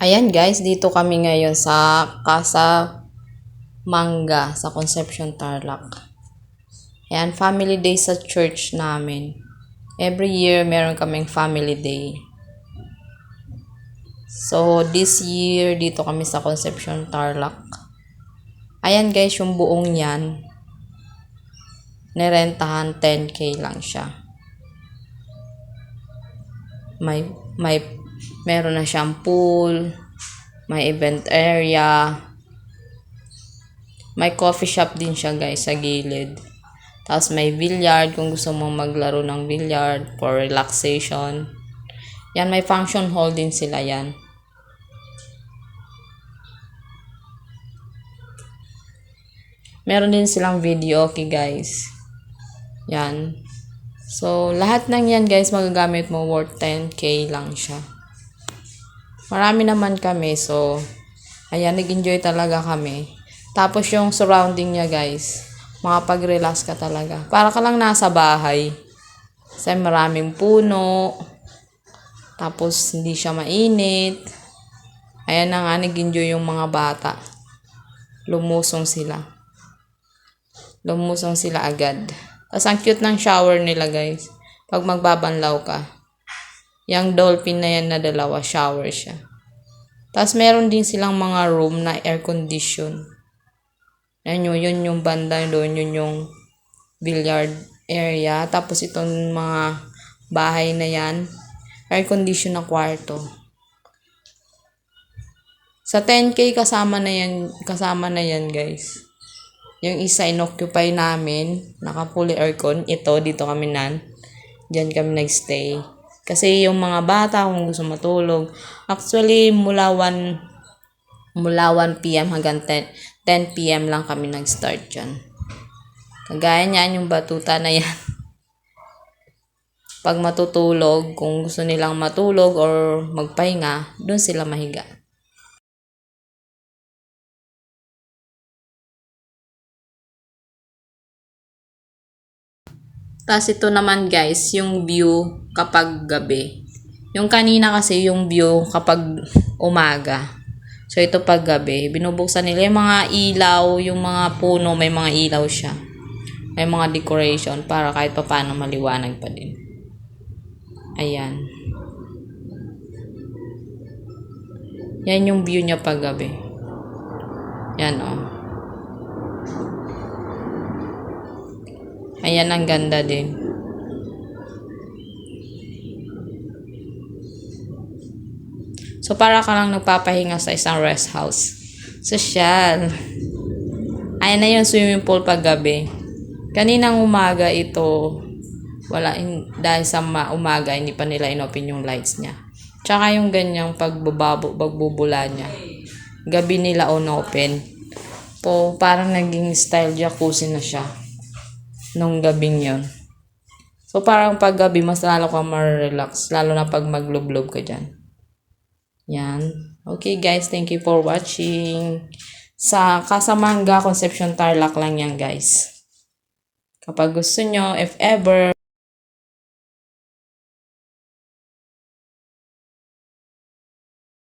Ayan guys, dito kami ngayon sa Casa Manga sa Concepcion Tarlac. Ayan, family day sa church namin. Every year meron kaming family day. So this year dito kami sa Concepcion Tarlac. Ayan guys, yung buong yan. Nerentahan 10k lang siya. May may meron na siyang pool, may event area, may coffee shop din siya guys sa gilid. Tapos may billiard kung gusto mong maglaro ng billiard for relaxation. Yan, may function hall din sila yan. Meron din silang video okay guys. Yan. So, lahat ng yan guys magagamit mo worth 10k lang siya. Marami naman kami so ayan nag-enjoy talaga kami. Tapos yung surrounding niya guys, makapag-relax ka talaga. Para ka lang nasa bahay. Kasi maraming puno. Tapos hindi siya mainit. Ayan na nga nag-enjoy yung mga bata. Lumusong sila. Lumusong sila agad. Tapos ang cute ng shower nila guys. Pag magbabanlaw ka. Yung dolphin na yan na dalawa, shower siya. Tapos meron din silang mga room na air condition. Yan yun, yun yung banda doon, yun yung billiard area. Tapos itong mga bahay na yan, air condition na kwarto. Sa 10k kasama na yan, kasama na yan guys. Yung isa inoccupy namin, naka fully aircon. Ito, dito kami nan. Diyan kami nagstay. Kasi yung mga bata, kung gusto matulog, actually, mula 1, mula 1 p.m. hanggang 10, 10 p.m. lang kami nag-start dyan. Kagaya niyan yung batuta na yan. Pag matutulog, kung gusto nilang matulog or magpahinga, doon sila mahiga. Tapos ito naman guys, yung view kapag gabi. Yung kanina kasi yung view kapag umaga. So ito pag gabi, binubuksan nila yung mga ilaw, yung mga puno, may mga ilaw siya. May mga decoration para kahit pa paano maliwanag pa din. Ayan. Yan yung view niya pag gabi. Yan oh. Ayan, ang ganda din. So, para ka lang nagpapahinga sa isang rest house. Social. Ayan na yung swimming pool pag gabi. Kaninang umaga ito, wala, in, dahil sa ma- umaga, hindi pa nila inopen yung lights niya. Tsaka yung ganyang pagbababo, pagbubula niya. Gabi nila on open. Po, parang naging style jacuzzi na siya nung gabing yon. So, parang pag gabi, mas lalo ka ma-relax. Lalo na pag maglublob ka dyan. Yan. Okay guys, thank you for watching. Sa Casamanga Concepcion Tarlac lang yan guys. Kapag gusto nyo, if ever,